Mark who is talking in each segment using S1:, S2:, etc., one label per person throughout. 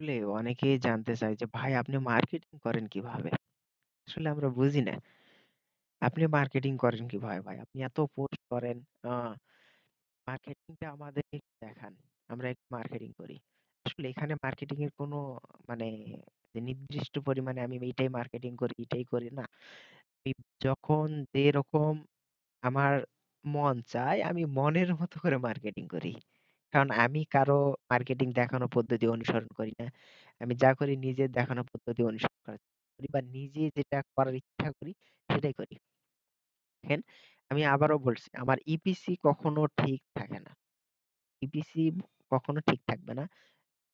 S1: আসলে অনেকেই জানতে চায় যে ভাই আপনি মার্কেটিং করেন কীভাবে? আসলে আমরা বুঝি না। আপনি মার্কেটিং করেন কীভাবে ভাই? আপনি এত পোস্ট করেন, আ মার্কেটিংটা আমাদেরকে একটু দেখান। আমরা একটু মার্কেটিং করি। আসলে এখানে মার্কেটিং এর কোনো মানে নির্দিষ্ট পরিমাণে আমি এইটাই মার্কেটিং করি, এটাই করি না। আমি যখন যেরকম আমার মন চায় আমি মনের মতো করে মার্কেটিং করি। কারণ আমি কারও মার্কেটিং দেখানো পদ্ধতি অনুসরণ করি না। আমি যা করি নিজের দেখানো পদ্ধতি অনুসরণ করার করি বা নিজে যেটা করার ইচ্ছা করি সেটাই করি। দেখেন আমি আবারও বলছি, আমার ইপিসি কখনো ঠিক থাকে না। ইপিসি কখনো ঠিক থাকবে না।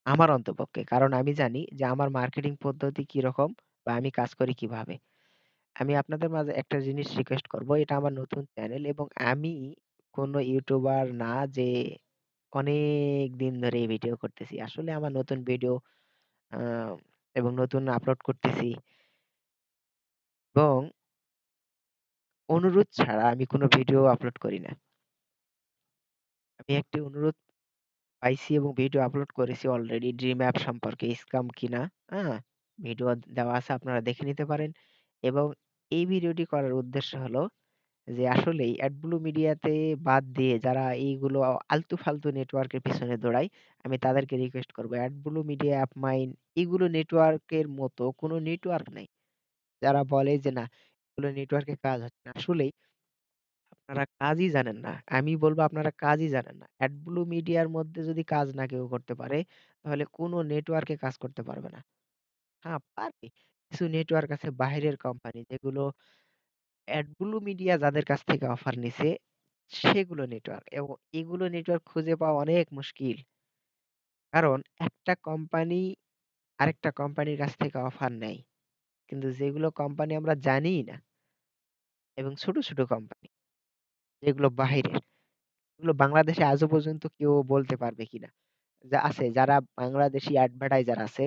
S1: আমার অন্তপক্ষে। কারণ আমি জানি যে আমার মার্কেটিং পদ্ধতি কীরকম বা আমি কাজ করি কীভাবে। আমি আপনাদের মাঝে একটা জিনিস রিকোয়েস্ট করব। এটা আমার নতুন চ্যানেল এবং আমি কোনো ইউটিউবার না যে অনেক দিন ধরে এই ভিডিও করতেছি। আসলে আমার নতুন ভিডিও এবং নতুন আপলোড করতেছি। এবং অনুরোধ ছাড়া আমি কোনো ভিডিও আপলোড করি না। আমি একটি অনুরোধ পাইছি এবং ভিডিও আপলোড করেছি অলরেডি ড্রিম অ্যাপ সম্পর্কে স্কাম কিনা, আ ভিডিও দেওয়া আছে আপনারা দেখে নিতে পারেন। এবং এই ভিডিওটি করার উদ্দেশ্য হলো যে আসলেই অ্যাডব্লু মিডিয়াতে বাদ দিয়ে যারা এইগুলো আলতু-ফালতু নেটওয়ার্কের পেছনে দৌড়ায়, আমি তাদেরকে রিকোয়েস্ট করব অ্যাডব্লু মিডিয়া, অ্যাপমাইন্ড এগুলো নেটওয়ার্কের মতো কোনো নেটওয়ার্ক নাই। যারা বলে যে না এগুলো নেটওয়ার্কে কাজ হচ্ছে না। আসলেই আপনারা কাজই জানেন না। আমি বলব আপনারা কাজই জানেন না। অ্যাডব্লু মিডিয়ার মধ্যে যদি কাজ না কেউ করতে পারে, তাহলে কোনো নেটওয়ার্কে কাজ করতে পারবে না। হ্যাঁ, পারবে। কিছু নেটওয়ার্ক আছে বাহিরের কোম্পানি যেগুলো অ্যাডব্লু মিডিয়া যাদের কাছ থেকে অফার নিছে, সেগুলো নেটওয়ার্ক এবং এগুলো নেটওয়ার্ক খুঁজে পাওয়া অনেক মুশকিল। কারণ একটা কোম্পানি আরেকটা কোম্পানির কাছ থেকে অফার নেয়। কিন্তু যেগুলো কোম্পানি আমরা জানিই না এবং ছোট, ছোট কোম্পানি যেগুলো বাহিরের, এগুলো বাংলাদেশে আজও পর্যন্ত কেউ বলতে পারবে কিনা। যা আছে যারা বাংলাদেশী অ্যাডভার্টাইজার আছে,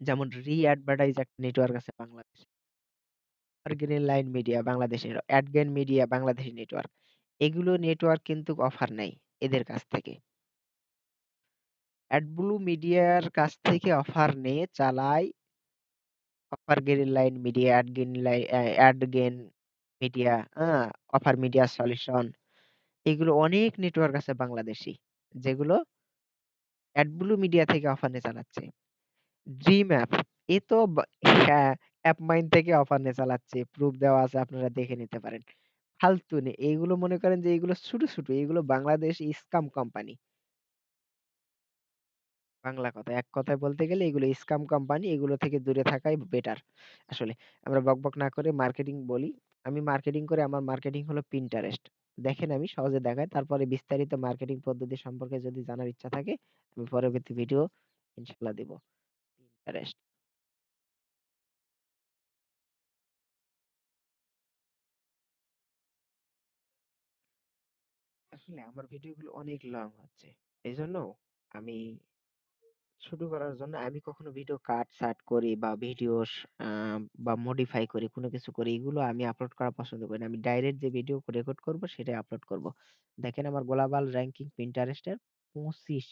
S1: যেমন রি অ্যাডভার্টাইজ একটা নেটওয়ার্ক আছে বাংলাদেশে। গ্রিন লাইন মিডিয়া বাংলাদেশের, অ্যাডগেইন মিডিয়া বাংলাদেশী নেটওয়ার্ক। এগুলো নেটওয়ার্ক কিন্তু অফার নেয় এদের কাছ থেকে। অ্যাডব্লু মিডিয়ার কাছ থেকে অফার নিয়ে চালায় offer Green Line Media, AdGain লাই অ্যা মিডিয়া, আ অফার মিডিয়া সলিউশন এগুলো অনেক নেটওয়ার্ক আছে বাংলাদেশী। যেগুলো অ্যাডব্লু মিডিয়া থেকে অফার নিয়ে চালাচ্ছে। ড্রিম অ্যাপ এ তো হ্যাঁ, অ্যাপমাইন্ড থেকে অফার নিয়ে চালাচ্ছে। প্রুফ দেওয়া আছে আপনারা দেখে নিতে পারেন। ফালতু নে এইগুলো মনে করেন যে এগুলো ছোট, ছোট এগুলো বাংলাদেশ স্কাম কোম্পানি। বাংলা কথা। এক কথায় বলতে গেলে এগুলো স্কাম কোম্পানি। এগুলো থেকে দূরে থাকাই বেটার। আসলে আমরা বকবক না করে মার্কেটিং বলি। আমি মার্কেটিং করি, আমার মার্কেটিং হলো Pinterest। দেখেন আমি সহজে দেখাই। তারপরে বিস্তারিত মার্কেটিং পদ্ধতি সম্পর্কে যদি জানার ইচ্ছা থাকে, আমি পরবর্তী ভিডিও ইনশাআল্লাহ দিব। Pinterest। আসলে আমার ভিডিওগুলো অনেক লং হচ্ছে। এজন্য আমি শুরু করার জন্য আমি কখনো ভিডিও কাট সাট করি বা ভিডিও আ বা মডিফাই করি, কোনো কিছু করি এগুলো আমি আপলোড করা পছন্দ করি না। আমি ডাইরেক্ট যে ভিডিও রেকর্ড করব সেটাই আপলোড করব। দেখেন আমার গোলাবাল র্যাঙ্কিং Pinterest এর ২৫